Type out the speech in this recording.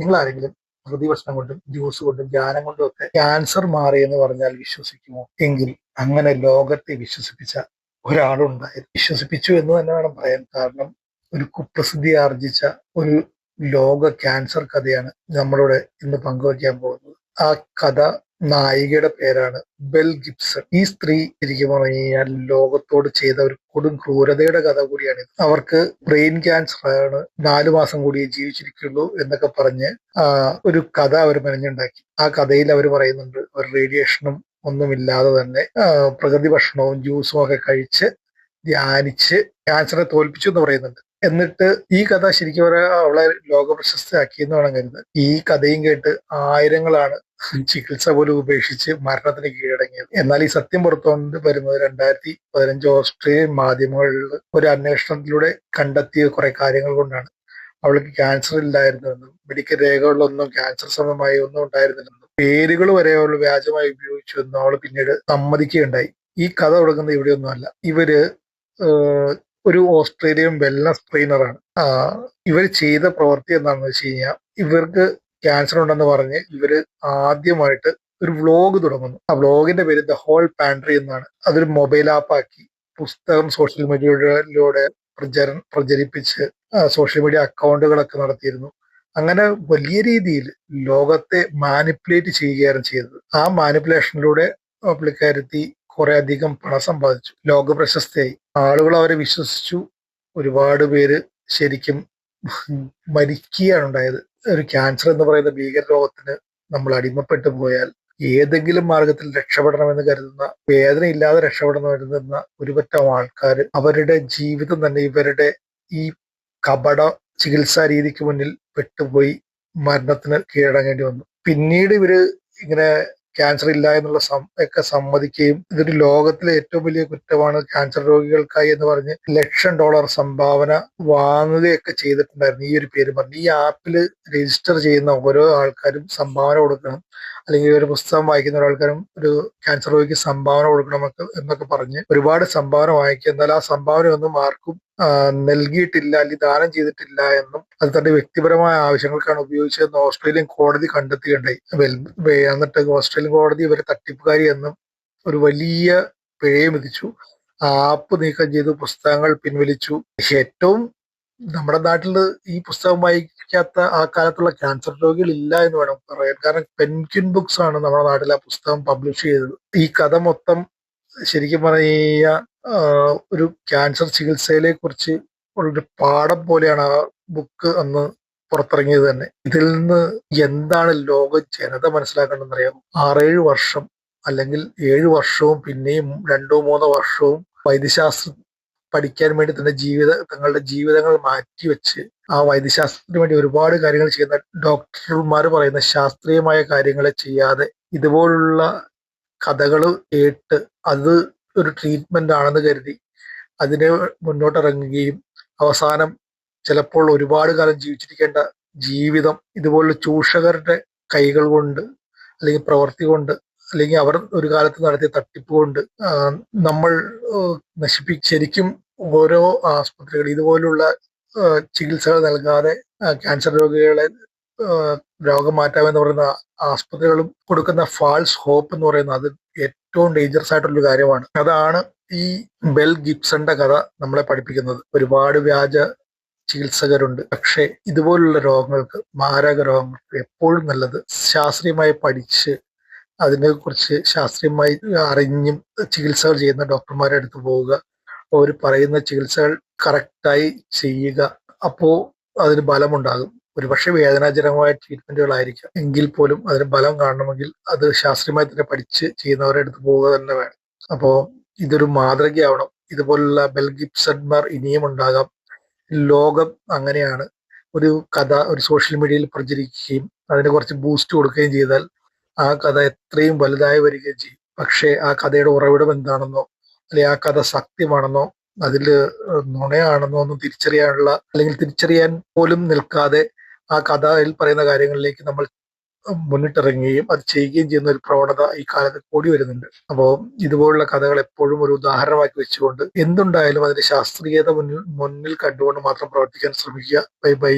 നിങ്ങൾ ആരെങ്കിലും പ്രതിഭക്ഷണം കൊണ്ടും ജ്യൂസ് കൊണ്ടും ധ്യാനം കൊണ്ടും ഒക്കെ ക്യാൻസർ മാറി എന്ന് പറഞ്ഞാൽ വിശ്വസിക്കുമോ? എങ്കിൽ അങ്ങനെ ലോകത്തെ വിശ്വസിപ്പിച്ച ഒരാളുണ്ടായിരുന്നു വിശ്വസിപ്പിച്ചു എന്ന് തന്നെ വേണം പറയാൻ. കാരണം ഒരു കുപ്രസിദ്ധി ആർജിച്ച ഒരു ലോക ക്യാൻസർ കഥയാണ് നമ്മളോട് ഇന്ന് പങ്കുവയ്ക്കാൻ പോകുന്നത്. ആ കഥ നായികയുടെ പേരാണ് ബെൽ ഗിബ്സൺ. ഈ സ്ത്രീ ശരിക്കും പറഞ്ഞു കഴിഞ്ഞാൽ ലോകത്തോട് ചെയ്ത ഒരു കൊടും ക്രൂരതയുടെ കഥ കൂടിയാണ് അവർക്ക് ബ്രെയിൻ ക്യാൻസർ ആണ് നാലു മാസം കൂടിയേ ജീവിച്ചിരിക്കുള്ളൂ എന്നൊക്കെ പറഞ്ഞ് ഒരു കഥ അവർ മെനഞ്ഞുണ്ടാക്കി. ആ കഥയിൽ അവർ പറയുന്നുണ്ട് ഒരു റേഡിയേഷനും ഒന്നുമില്ലാതെ തന്നെ പ്രകൃതി ഭക്ഷണവും ജ്യൂസും ഒക്കെ കഴിച്ച് ധ്യാനിച്ച് ക്യാൻസറെ തോൽപ്പിച്ചു എന്ന് പറയുന്നുണ്ട്. എന്നിട്ട് ഈ കഥ ശരിക്കും പറയാ അവളെ ലോക എന്ന് വേണം കരുത് ഈ കഥയും കേട്ട് ആയിരങ്ങളാണ് ചികിത്സ പോലും ഉപേക്ഷിച്ച് മരണത്തിന് കീഴടങ്ങിയത്. എന്നാൽ ഈ സത്യം പുറത്തുകൊണ്ട് വരുന്നത് രണ്ടായിരത്തി പതിനഞ്ച് ഓസ്ട്രേലിയൻ മാധ്യമങ്ങളിൽ ഒരു അന്വേഷണത്തിലൂടെ കണ്ടെത്തിയ കുറെ കാര്യങ്ങൾ കൊണ്ടാണ്. അവൾക്ക് ക്യാൻസർ ഇല്ലായിരുന്നുവെന്നും മെഡിക്കൽ രേഖകളിലൊന്നും ക്യാൻസർ സമയമായി ഒന്നും ഉണ്ടായിരുന്നില്ലെന്നും പേരുകൾ വരെ അവൾ വ്യാജമായി ഉപയോഗിച്ചു എന്നും അവൾ പിന്നീട് സമ്മതിക്കുകയുണ്ടായി. ഈ കഥ തുടങ്ങുന്നത് ഇവിടെയൊന്നുമല്ല. ഇവർ ഒരു ഓസ്ട്രേലിയൻ വെൽനസ് ട്രെയിനറാണ് ഇവർ ചെയ്ത പ്രവൃത്തി എന്താണെന്ന് വെച്ച് കഴിഞ്ഞാൽ ഇവർക്ക് ക്യാൻസർ ഉണ്ടെന്ന് പറഞ്ഞ് ഇവർ ആദ്യമായിട്ട് ഒരു വ്ലോഗ് തുടങ്ങുന്നു. ആ വ്ലോഗിന്റെ പേര് ദ ഹോൾ പാൻട്രി എന്നാണ്. അതൊരു മൊബൈൽ ആപ്പാക്കി പുസ്തകം സോഷ്യൽ മീഡിയയിലൂടെ പ്രചര പ്രചരിപ്പിച്ച് സോഷ്യൽ മീഡിയ അക്കൗണ്ടുകളൊക്കെ നടത്തിയിരുന്നു. അങ്ങനെ വലിയ രീതിയിൽ ലോകത്തെ മാനിപ്പുലേറ്റ് ചെയ്യുകയാണ് ചെയ്തത്. ആ മാനിപ്പുലേഷനിലൂടെ പുള്ളിക്കാരത്തി കുറെ അധികം പണം സമ്പാദിച്ചു. ലോക പ്രശസ്തയായി ആളുകൾ അവരെ വിശ്വസിച്ചു. ഒരുപാട് പേര് ശരിക്കും മരിക്കുകയാണ് ഉണ്ടായത്. ഒരു ക്യാൻസർ എന്ന് പറയുന്ന ഭീകര രോഗത്തിന് നമ്മൾ അടിമപ്പെട്ടു പോയാൽ ഏതെങ്കിലും മാർഗത്തിൽ രക്ഷപ്പെടണമെന്ന് കരുതുന്ന വേദന ഇല്ലാതെ രക്ഷപ്പെടണമെന്ന് കരുതുന്ന ഒരുപറ്റം ആൾക്കാർ അവരുടെ ജീവിതം തന്നെ ഇവരുടെ ഈ കപട ചികിത്സാ രീതിക്ക് മുന്നിൽ പെട്ടുപോയി മരണത്തിന് കീഴടങ്ങേണ്ടി വന്നു. പിന്നീട് ഇവർ ഇങ്ങനെ ക്യാൻസർ ഇല്ല എന്നുള്ള ഒക്കെ സമ്മതിക്കുകയും ഇതൊരു ലോകത്തിലെ ഏറ്റവും വലിയ കുറ്റമാണ് ക്യാൻസർ രോഗികൾക്കായി എന്ന് പറഞ്ഞ് ലക്ഷം ഡോളർ സംഭാവന വാങ്ങുകയൊക്കെ ചെയ്തിട്ടുണ്ടായിരുന്നു. ഈ ഒരു പേര് പറഞ്ഞ് ഈ ആപ്പിൽ രജിസ്റ്റർ ചെയ്യുന്ന ഓരോ ആൾക്കാരും സംഭാവന കൊടുക്കണം. അല്ലെങ്കിൽ ഒരു പുസ്തകം വായിക്കുന്ന ഒരാൾക്കാരും ഒരു ക്യാൻസർ രോഗിക്ക് സംഭാവന കൊടുക്കണമെന്നൊക്കെ എന്നൊക്കെ പറഞ്ഞ് ഒരുപാട് സംഭാവന വാങ്ങിക്കുക എന്നാൽ ആ സംഭാവന ഒന്നും ആർക്കും നൽകിയിട്ടില്ല അല്ലെങ്കിൽ ദാനം ചെയ്തിട്ടില്ല എന്നും അത് തന്റെ വ്യക്തിപരമായ ആവശ്യങ്ങൾക്കാണ് ഉപയോഗിച്ചതെന്ന് ഓസ്ട്രേലിയൻ കോടതി കണ്ടെത്തുകയുണ്ടായി എന്നിട്ട് ഓസ്ട്രേലിയൻ കോടതി ഇവരെ തട്ടിപ്പുകാരി എന്നും ഒരു വലിയ പിഴയെ വിധിച്ചു ആപ്പ് നീക്കം ചെയ്തു പുസ്തകങ്ങൾ പിൻവലിച്ചു. ഏറ്റവും നമ്മുടെ നാട്ടിൽ ഈ പുസ്തകം വായിക്കാത്ത ആ കാലത്തുള്ള ക്യാൻസർ രോഗികൾ ഇല്ല എന്ന് വേണം പറയാൻ. കാരണം പെൻക്വിൻ ബുക്സ് ആണ് നമ്മുടെ നാട്ടിൽ ആ പുസ്തകം പബ്ലിഷ് ചെയ്തത്. ഈ കഥ മൊത്തം ശരിക്കും പറയ ഒരു ക്യാൻസർ ചികിത്സയിലെ കുറിച്ച് ഒരു പാഠം പോലെയാണ് ആ ബുക്ക് അന്ന് പുറത്തിറങ്ങിയത് തന്നെ. ഇതിൽ നിന്ന് എന്താണ് ലോക ജനത മനസ്സിലാക്കേണ്ടതെന്ന് അറിയാം ആറേഴ് വർഷം അല്ലെങ്കിൽ ഏഴ് വർഷവും പിന്നെയും രണ്ടോ മൂന്നോ വർഷവും വൈദ്യശാസ്ത്രം പഠിക്കാൻ വേണ്ടി തന്റെ ജീവിത തങ്ങളുടെ ജീവിതങ്ങൾ മാറ്റിവെച്ച് ആ വൈദ്യശാസ്ത്രത്തിന് വേണ്ടി ഒരുപാട് കാര്യങ്ങൾ ചെയ്യുന്ന ഡോക്ടർമാർ പറയുന്ന ശാസ്ത്രീയമായ കാര്യങ്ങളെ ചെയ്യാതെ ഇതുപോലുള്ള കഥകൾ കേട്ട് അത് ഒരു ട്രീറ്റ്മെന്റ് ആണെന്ന് കരുതി അതിനെ മുന്നോട്ടിറങ്ങുകയും അവസാനം ചിലപ്പോൾ ഒരുപാട് കാലം ജീവിച്ചിരിക്കേണ്ട ജീവിതം ഇതുപോലുള്ള ചൂഷകരുടെ കൈകൾ കൊണ്ട് അല്ലെങ്കിൽ പ്രവൃത്തി കൊണ്ട് അല്ലെങ്കിൽ അവർ ഒരു കാലത്ത് നടത്തിയ തട്ടിപ്പ് കൊണ്ട് നമ്മൾ നശിപ്പി ശരിക്കും ഓരോ ആസ്പത്രികൾ ഇതുപോലുള്ള ചികിത്സകൾ നൽകാതെ ക്യാൻസർ രോഗികളെ രോഗം മാറ്റാമെന്ന് പറയുന്ന ആസ്പത്രികളും കൊടുക്കുന്ന ഫാൾസ് ഹോപ്പ് എന്ന് പറയുന്നത് അത് ഏറ്റവും ഡേഞ്ചറസ് ആയിട്ടുള്ള കാര്യമാണ്. അതാണ് ഈ ബെൽ ഗിബ്സന്റെ കഥ നമ്മളെ പഠിപ്പിക്കുന്നത്. ഒരുപാട് വ്യാജ ചികിത്സകരുണ്ട്. പക്ഷേ ഇതുപോലുള്ള രോഗങ്ങൾക്ക് മാരക രോഗങ്ങൾക്ക് എപ്പോഴും നല്ലത് ശാസ്ത്രീയമായി പഠിച്ച് അതിനെക്കുറിച്ച് ശാസ്ത്രീയമായി അറിഞ്ഞും ചികിത്സകൾ ചെയ്യുന്ന ഡോക്ടർമാരെ അടുത്ത് പോവുക. അവർ പറയുന്ന ചികിത്സകൾ കറക്റ്റായി ചെയ്യുക. അപ്പോൾ അതിന് ബലമുണ്ടാകും. ഒരുപക്ഷെ വേദനാജനകമായ ട്രീറ്റ്മെന്റുകളായിരിക്കാം എങ്കിൽ പോലും അതിന് ബലം കാണണമെങ്കിൽ അത് ശാസ്ത്രീയമായി തന്നെ പഠിച്ച് ചെയ്യുന്നവരെ അടുത്ത് പോവുക തന്നെ വേണം. അപ്പോൾ ഇതൊരു മാതൃകയാവണം. ഇതുപോലുള്ള ബെൽ ഇനിയും ഉണ്ടാകാം. ലോകം അങ്ങനെയാണ്. ഒരു കഥ ഒരു സോഷ്യൽ മീഡിയയിൽ പ്രചരിക്കുകയും അതിന് കുറച്ച് ബൂസ്റ്റ് കൊടുക്കുകയും ചെയ്താൽ ആ കഥ എത്രയും വലുതായി വരികയും ചെയ്യും. പക്ഷേ ആ കഥയുടെ ഉറവിടം എന്താണെന്നോ അല്ലെ ആ കഥ സത്യമാണെന്നോ അതിൽ നുണയാണെന്നോ ഒന്നും തിരിച്ചറിയാനുള്ള അല്ലെങ്കിൽ തിരിച്ചറിയാൻ പോലും നിൽക്കാതെ ആ കഥയിൽ പറയുന്ന കാര്യങ്ങളിലേക്ക് നമ്മൾ മുന്നിട്ടിറങ്ങുകയും അത് ചെയ്യുകയും ചെയ്യുന്ന ഒരു പ്രവണത ഈ കാലത്ത് കൂടി വരുന്നുണ്ട്. അപ്പോൾ ഇതുപോലുള്ള കഥകൾ എപ്പോഴും ഒരു ഉദാഹരണമാക്കി വെച്ചുകൊണ്ട് എന്തുണ്ടായാലും അതിന്റെ ശാസ്ത്രീയത മുന്നിൽ മുന്നിൽ കണ്ടുകൊണ്ട് മാത്രം പ്രവർത്തിക്കാൻ ശ്രമിക്കുക. Bye bye.